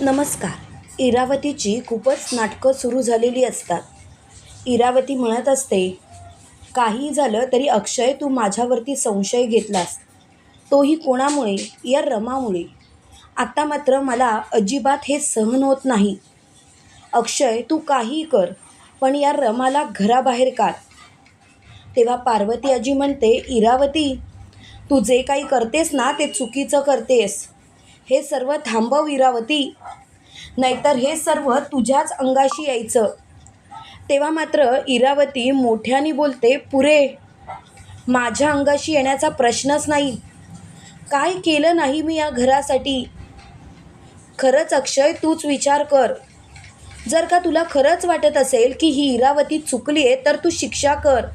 नमस्कार. इरावतीची खूपच नाटकं सुरू झालेली असतात. इरावती म्हणत असते काही झालं तरी अक्षय तू माझ्यावरती संशय घेतलास. तोही कोणामुळे? या रमामुळे. आत्ता मात्र मला अजिबात हे सहन होत नाही. अक्षय तू काहीही कर पण या रमाला घराबाहेर काढ. तेव्हा पार्वती आजी म्हणते इरावती तू जे काही करतेस ना ते चुकीचं करतेस. हे सर्व थांबव इरावती. नाहीतर हे सर्व तुझ्याच अंगाशी यायचं. तेव्हा मात्र इरावती मोठ्याने बोलते पुरे माझ्या अंगाशी येण्याचा प्रश्नच नाही. काय केलं नाही मी या घरासाठी? खरंच अक्षय तूच विचार कर. जर का तुला खरंच वाटत असेल की ही इरावती चुकली आहे तर तू शिक्षा कर.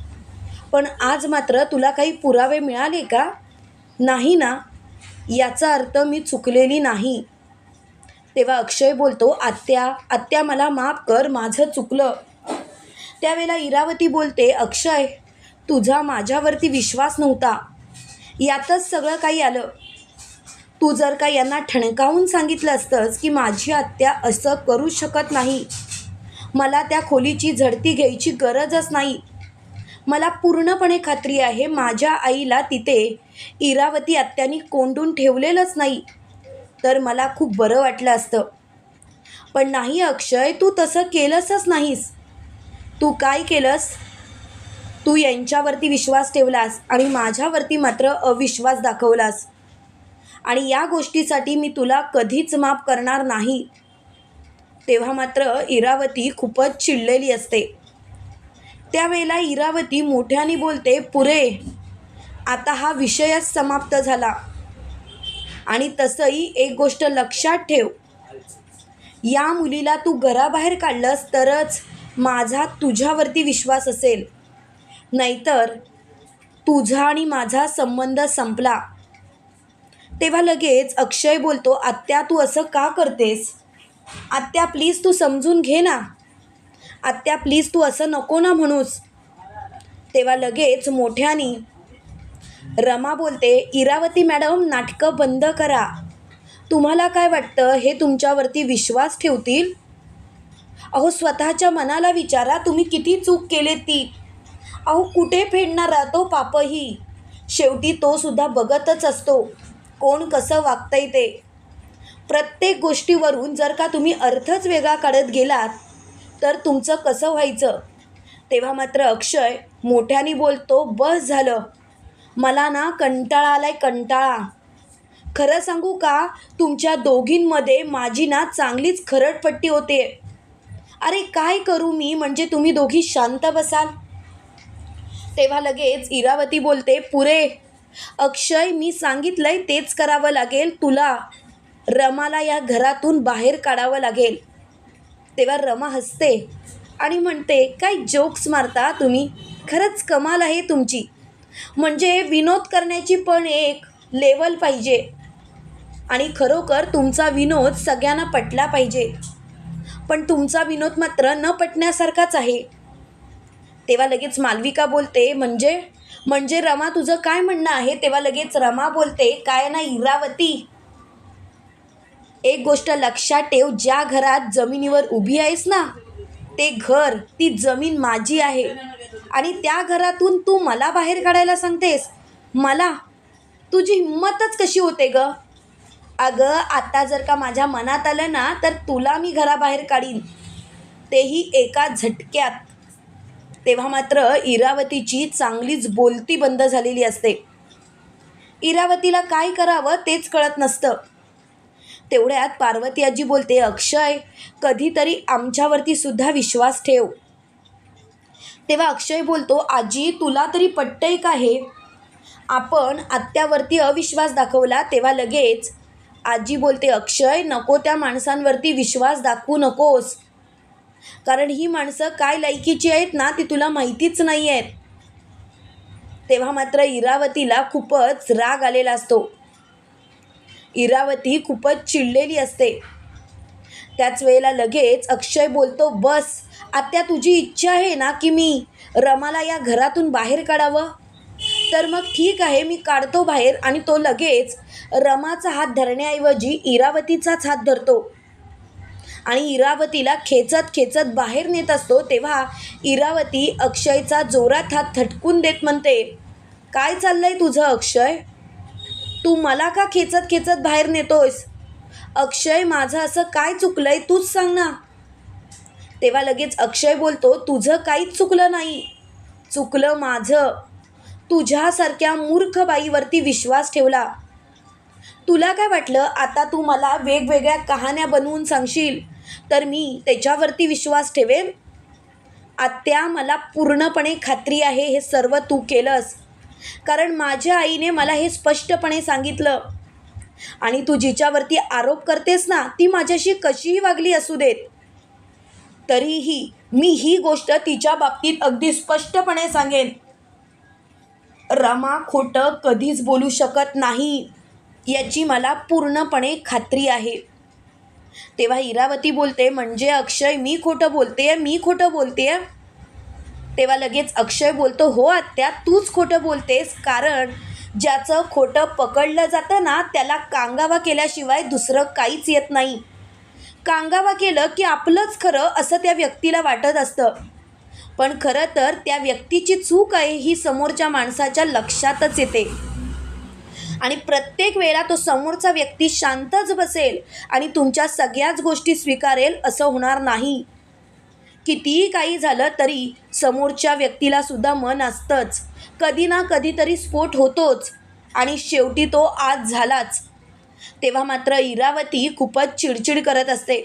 पण आज मात्र तुला काही पुरावे मिळाले का? नाही ना. याचा अर्थ मी चुकलेली नाही. तेव्हा अक्षय बोलतो आत्या आत्या मला माफ कर माझं चुकलं. त्यावेळेला इरावती बोलते अक्षय तुझा माझ्यावरती विश्वास नव्हता. यातच सगळं काही आलं. तू जर का यांना ठणकावून सांगितलं असतंस की माझी आत्या असं करू शकत नाही मला त्या खोलीची झडती घ्यायची गरजच नाही. मला पूर्णपणे खात्री आहे माझ्या आईला तिथे इरावती आत्यानी कोंडून ठेवलेलंच नाही. तर मला खूप बरं वाटलं असतं. पण नाही अक्षय तू तसं केलंसच नाहीस. तू काय केलंस? तू यांच्यावरती विश्वास ठेवलास आणि माझ्यावरती मात्र अविश्वास दाखवलास. आणि या गोष्टीसाठी मी तुला कधीच माफ करणार नाही. तेव्हा मात्र इरावती खूपच चिडलेली असते. त्यावेळेला इरावती मोठ्याने बोलते पुरे आता हा विषयच समाप्त झाला. आणि तसंही एक गोष्ट लक्षात ठेव. या मुलीला तू घराबाहेर काढलंस तरच माझा तुझ्यावरती विश्वास असेल. नाहीतर तुझा आणि माझा संबंध संपला. तेव्हा लगेच अक्षय बोलतो आत्या तू असं का करतेस? आत्या प्लीज तू समजून घे ना. आत्या प्लीज तू असं नको ना म्हणूस. तेव्हा लगेच मोठ्यानी रमा बोलते इरावती मॅडम नाटकं बंद करा. तुम्हाला काय वाटतं? हे तुमच्यावरती विश्वास ठेवतील? अहो स्वतःच्या मनाला विचारा तुम्ही किती चूक केले ती. अहो कुठे फेडणारा तो पापही? शेवटी तो सुद्धा बघतच असतो. कोण कसं वागतंय ते. प्रत्येक गोष्टीवरून जर का तुम्ही अर्थच वेगळा काढत गेलात तर तुमचं कसं व्हायचं? तेव्हा मात्र अक्षय मोठ्याने बोलतो बस झालं. मला ना कंटाळा आला आहे कंटाळा. खरं सांगू का? तुमच्या दोघींमध्ये माझी ना चांगलीच खरडपट्टी होते. अरे काय करू मी? म्हणजे तुम्ही दोघी शांत बसाल. तेव्हा लगेच इरावती बोलते पुरे अक्षय मी सांगितलंय तेच करावं लागेल तुला. रमाला या घरातून बाहेर काढावं लागेल. तेव्हा रमा हसते आणि म्हणते काय जोक्स मारता तुम्ही? खरंच कमाल आहे तुमची. म्हणजे विनोद करण्याची पण एक लेवल पाहिजे. आणि खरोखर तुमचा विनोद सगळ्यांना पटला पाहिजे. पण तुमचा विनोद मात्र न पटण्यासारखाच आहे. तेव्हा लगेच मालविका बोलते म्हणजे? म्हणजे रमा तुझं काय म्हणणं आहे? तेव्हा लगेच रमा बोलते काय ना इरावती. एक गोष्ट लक्षात ठेव ज्या घरात जमिनीवर उभी आहेस ना ते घर ती जमीन माझी आहे. आणि त्या घरातून तू मला बाहेर काढायला सांगतेस? मला? तुझी हिंमतच कशी होते ग? अगं आता जर का माझ्या मनात आलं ना तर तुला मी घराबाहेर काढीन. तेही एका झटक्यात. तेव्हा मात्र इरावतीची चांगलीच बोलती बंद झालेली असते. इरावतीला काय करावं तेच कळत नसतं. तेवढ्यात पार्वती आजी बोलते अक्षय कधीतरी आमच्यावरती सुद्धा विश्वास ठेव. तेव्हा अक्षय बोलतो आजी तुला तरी पटतंय का हे? आपण आत्यावरती अविश्वास दाखवला तेव्हा लगेच. आजी बोलते अक्षय नको त्या माणसांवरती विश्वास दाखवू नकोस. कारण ही माणसं काय लायकीची आहेत ना ती तुला माहितीच नाही आहेत तेव्हा मात्र इरावतीला खूपच राग आलेला असतो. इरावती खूपच चिडलेली असते. त्याच वेळेला लगेच अक्षय बोलतो बस आत्या तुझी इच्छा आहे ना की मी रमाला या घरातून बाहेर काढावं? तर मग ठीक आहे मी काढतो बाहेर आणि तो लगेच रमाचा हात धरण्याऐवजी इरावतीचाच हात धरतो. आणि इरावतीला खेचत खेचत बाहेर नेत असतो तेव्हा इरावती अक्षयचा जोरात हात थटकून देत म्हणते काय चाललंय तुझं अक्षय? तू मला का खेचत खेचत बाहेर नेतोयस? अक्षय माझं असं काय चुकलंय तूच सांग ना. तेव्हा लगेच अक्षय बोलतो तुझं काहीच चुकलं नाही. चुकलं माझं. तुझ्यासारख्या मूर्ख बाईवरती विश्वास ठेवला. तुला काय वाटलं? आता तू मला वेगवेगळ्या कहाण्या बनवून सांगशील तर मी त्याच्यावरती विश्वास ठेवेन? आत्या मला पूर्णपणे खात्री आहे हे सर्व तू केलंस. कारण माझ्या आईने मला हे स्पष्टपणे सांगितलं. आणि तू जिच्यावरती आरोप करतेस ना ती माझ्याशी कशीही वागली असू देत. तरीही मी ही गोष्ट तिच्या बाबतीत अगदी स्पष्टपणे सांगेन. रमा खोटं कधीच बोलू शकत नाही याची मला पूर्णपणे खात्री आहे. तेव्हा इरावती बोलते म्हणजे अक्षय मी खोटं बोलते मी खोटं बोलते तेव्हा लगेच अक्षय बोलतो हो आत्या तूच खोटं बोलतेस. कारण ज्याचं खोटं पकडलं जातं ना त्याला कांगावा केल्याशिवाय दुसरं काहीच येत नाही. कांगावा केलं की आपलंच खरं असं त्या व्यक्तीला वाटत असतं. पण खरं तर त्या व्यक्तीची चूक आहे ही समोरच्या माणसाच्या लक्षातच येते. आणि प्रत्येक वेळा तो समोरचा व्यक्ती शांतच बसेल आणि तुमच्या सगळ्याच गोष्टी स्वीकारेल असं होणार नाही. कितीही काही झालं तरी समोरच्या व्यक्तीला सुद्धा मन असतंच. कधी ना कधीतरी स्फोट होतोच. आणि शेवटी तो आज झालाच. तेव्हा मात्र इरावती खूपच चिडचिड करत असते.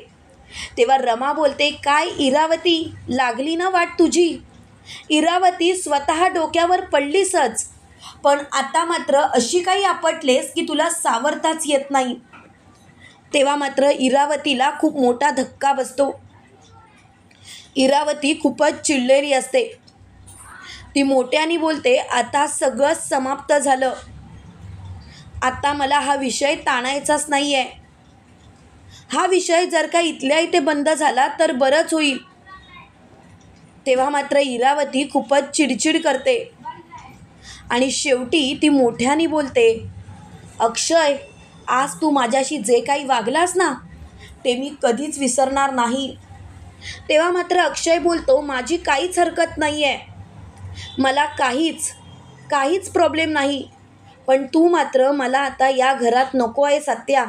तेव्हा रमा बोलते काय इरावती? लागली ना वाट तुझी? इरावती स्वतः डोक्यावर पडलीसच. पण आता मात्र अशी काही आपटलेस की तुला सावरताच येत नाही. तेव्हा मात्र इरावतीला खूप मोठा धक्का बसतो. इरावती खूपच चिडलेली असते. ती मोठ्याने बोलते आता सगळं समाप्त झालं. आता मला हा विषय ताणायचाच नाही आहे हा विषय जर का इथल्या इथे बंद झाला तर बरंच होईल. तेव्हा मात्र इरावती खूपच चिडचिड करते. आणि शेवटी ती मोठ्याने बोलते अक्षय आज तू माझ्याशी जे काही वागलास ना ते मी कधीच विसरणार नाही. तेव्हा मात्र अक्षय बोलतो माझी काहीच हरकत नाही आहे मला काहीच काहीच प्रॉब्लेम नाही. पण तू मात्र मला आता या घरात नको आहे सत्या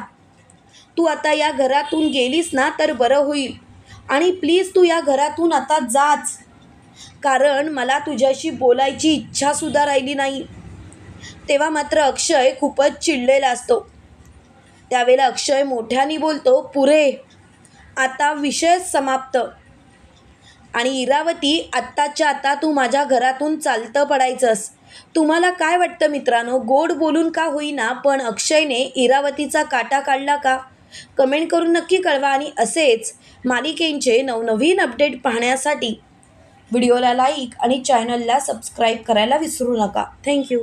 तू आता या घरातून गेलीस ना तर बरं होईल. आणि प्लीज तू या घरातून आता जाच. कारण मला तुझ्याशी बोलायची इच्छासुद्धा राहिली नाही. तेव्हा मात्र अक्षय खूपच चिडलेला असतो. त्यावेळेला अक्षय मोठ्याने बोलतो पुरे आता विषय समाप्त. आणि इरावती आत्ताच्या आता तू माझ्या घरातून चालतं पडायचंस. तुम्हाला काय वाटतं मित्रांनो? गोड बोलून का होईना पण अक्षयने इरावतीचा काटा काढला का? कमेंट करून नक्की कळवा आणि असेच मालिकेंचे नवनवीन अपडेट पाहण्यासाठी व्हिडिओला लाईक आणि चॅनलला सबस्क्राईब करायला विसरू नका. थँक्यू.